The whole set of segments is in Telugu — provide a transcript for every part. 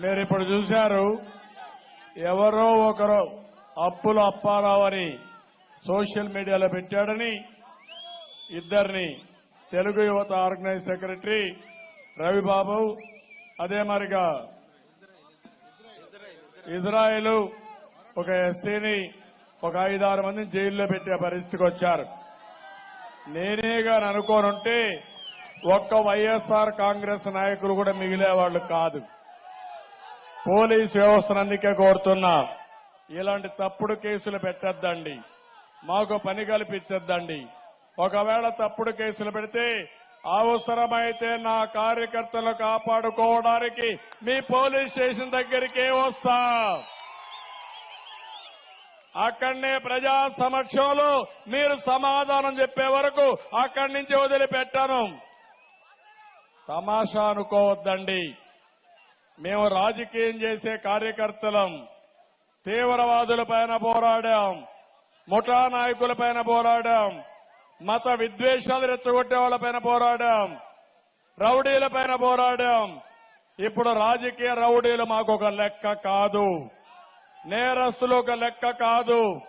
మీరు ఇప్పుడు చూశారు ఎవరో ఒకరు అప్పుల అప్పారావు అని సోషల్ మీడియాలో పెట్టాడని ఇద్దరిని తెలుగు యువత ఆర్గనైజ్ సెక్రటరీ రవిబాబు అదే మరిగా ఇజ్రాయెల్ ఒక ఎస్సీని ఒక ఐదారు మందిని జైల్లో పెట్టే పరిస్థితికి వచ్చారు. నేనేగా అనుకోనుంటే ఒక్క వైఎస్ఆర్ కాంగ్రెస్ నాయకులు కూడా మిగిలేవాళ్ళు కాదు. పోలీస్ వ్యవస్థను అందుకే కోరుతున్నా. ఇలాంటి తప్పుడు కేసులు పెట్టద్దండి. మాకు పని కల్పించద్దండి. ఒకవేళ తప్పుడు కేసులు పెడితే అవసరమైతే నా కార్యకర్తలు కాపాడుకోవడానికి మీ పోలీస్ స్టేషన్ దగ్గరికే వస్తా. అక్కడనే ప్రజా సమక్షంలో మీరు సమాధానం చెప్పే వరకు అక్కడి నుంచి వదిలిపెట్టాను. తమాషా అనుకోవద్దండి. మేము రాజకీయం చేసే కార్యకర్తలం తీవ్రవాదులపైన పోరాడాం ముఠా నాయకులపైన పోరాడాం మత విద్వేషాలు రెచ్చగొట్టే వాళ్ళపైన పోరాడాం రౌడీలపైన పోరాడాం. ఇప్పుడు రాజకీయ రౌడీలు మాకు ఒక లెక్క కాదు. నేరస్తులు ఒక లెక్క కాదు.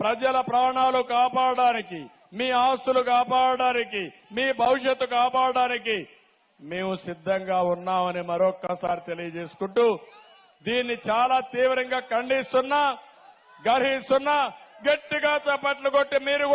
ప్రజల ప్రాణాలు కాపాడడానికి మీ ఆస్తులు కాపాడడానికి మీ భవిష్యత్తు కాపాడడానికి మేము సిద్ధంగా ఉన్నామని మరొక్కసారి తెలియజేసుకుంటూ దీన్ని చాలా తీవ్రంగా ఖండిస్తున్నా గర్హిస్తున్నా గట్టిగా చప్పట్లు కొట్టి మీరు